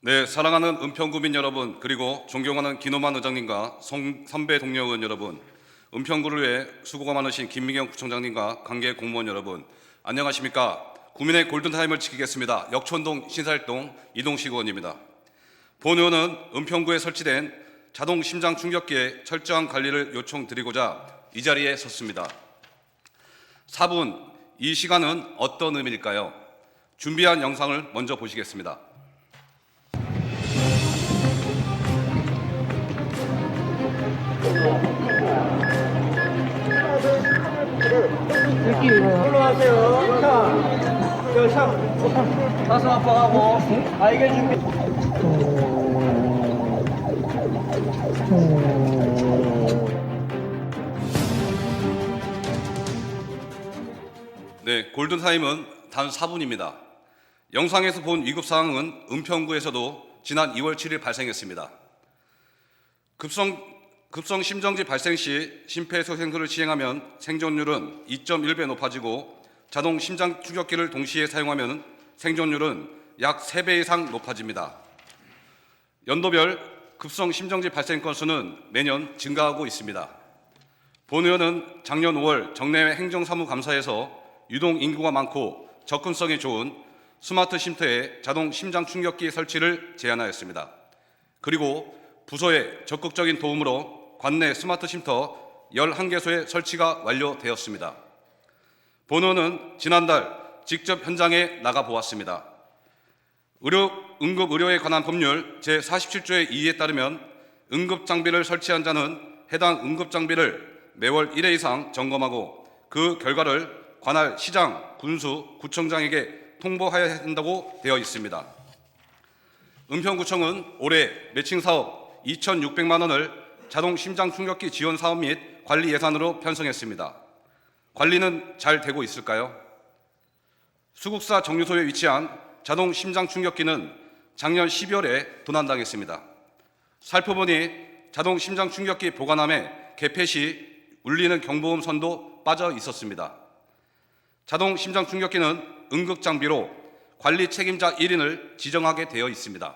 네, 사랑하는 은평구민 여러분, 그리고 존경하는 기노만 의장님과 성- 선배 동료 의원 여러분, 은평구를 위해 수고가 많으신 김미경 구청장님과 관계 공무원 여러분, 안녕하십니까? 구민의 골든타임을 지키겠습니다. 역촌동 신사일동 이동식 의원입니다. 본 의원은 은평구에 설치된 자동 심장 충격기의 철저한 관리를 요청드리고자 이 자리에 섰습니다. 4분, 이 시간은 어떤 의미일까요? 준비한 영상을 먼저 보시겠습니다. 올라가세요. 차, 저 차, 가슴 아파하고 알게 준비. 네, 골든 타임은 단 4분입니다. 영상에서 본 위급 상황은 은평구에서도 지난 2월 7일 발생했습니다. 급성 급성 심정지 발생 시 심폐소생술을 시행하면 생존율은 2.1배 높아지고 자동 심장 추격기를 동시에 사용하면 생존율은 약 3배 이상 높아집니다. 연도별 급성 심정지 발생 건수는 매년 증가하고 있습니다. 본 의원은 작년 5월 정례 행정사무감사에서 유동 인구가 많고 접근성이 좋은 스마트 쉼터에 자동 심장 충격기 설치를 제안하였습니다. 그리고 부서의 적극적인 도움으로 관내 스마트 쉼터 11개소의 설치가 완료되었습니다. 본 의원은 지난달 직접 현장에 나가 보았습니다. 의료, 응급 의료에 관한 법률 제 47조의 2에 따르면 응급 장비를 설치한 자는 해당 응급 장비를 매월 1회 이상 점검하고 그 결과를 관할 시장, 군수, 구청장에게 통보하여야 한다고 되어 있습니다. 은평구청은 올해 매칭 사업 2,600만 원을 자동 심장 충격기 지원 사업 및 관리 예산으로 편성했습니다. 관리는 잘 되고 있을까요? 수국사 정류소에 위치한 자동 심장 충격기는 작년 12월에 도난당했습니다. 살펴보니 자동 심장 충격기 보관함에 개폐 시 울리는 경보음 선도 빠져 있었습니다. 자동 심장 충격기는 응급 장비로 관리 책임자 1인을 지정하게 되어 있습니다.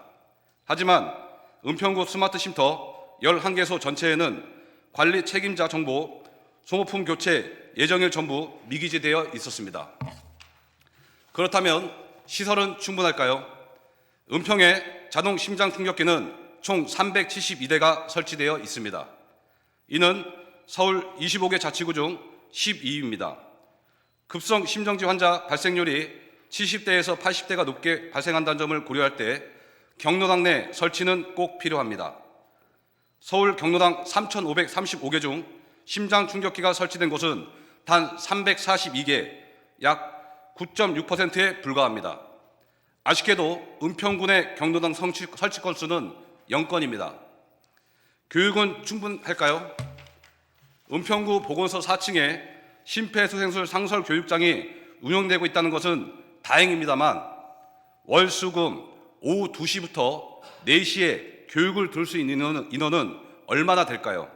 하지만 은평구 스마트 쉼터 11개소 전체에는 관리 책임자 정보, 소모품 교체 예정일 전부 미기재되어 있었습니다. 그렇다면 시설은 충분할까요? 은평에 자동 심장 충격기는 총 372대가 설치되어 있습니다. 이는 서울 25개 자치구 중 12위입니다. 급성 심정지 환자 발생률이 70대에서 80대가 높게 발생한다는 점을 고려할 때 경로당 내 설치는 꼭 필요합니다. 서울 경로당 3,535개 중 심장 충격기가 설치된 곳은 단 342개, 약 9.6%에 불과합니다. 아쉽게도 은평군의 경로당 설치, 설치 건수는 0건입니다. 교육은 충분할까요? 은평구 보건소 4층에 심폐소생술 상설 교육장이 운영되고 있다는 것은 다행입니다만 월수금 오후 2시부터 4시에 교육을 들을 수 있는 인원은, 인원은 얼마나 될까요?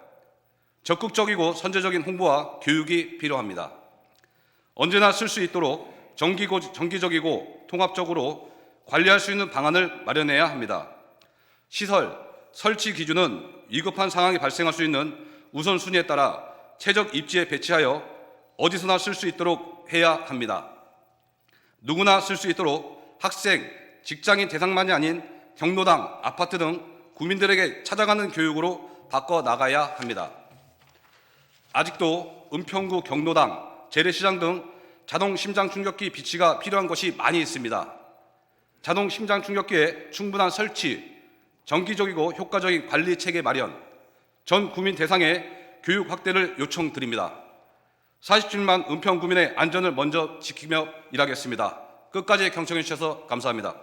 적극적이고 선제적인 홍보와 교육이 필요합니다. 언제나 쓸 수 있도록 정기고, 정기적이고 통합적으로 관리할 수 있는 방안을 마련해야 합니다. 시설, 설치 기준은 위급한 상황이 발생할 수 있는 우선순위에 따라 최적 입지에 배치하여 어디서나 쓸 수 있도록 해야 합니다. 누구나 쓸 수 있도록 학생, 직장인 대상만이 아닌 경로당, 아파트 등 국민들에게 찾아가는 교육으로 바꿔 나가야 합니다. 아직도 은평구 경로당, 재래시장 등 자동 심장 충격기 비치가 필요한 곳이 많이 있습니다. 자동 심장 충격기의 충분한 설치, 정기적이고 효과적인 관리 체계 마련, 전 국민 대상의 교육 확대를 요청드립니다. 47만 은평 구민의 안전을 먼저 지키며 일하겠습니다. 끝까지 경청해 주셔서 감사합니다.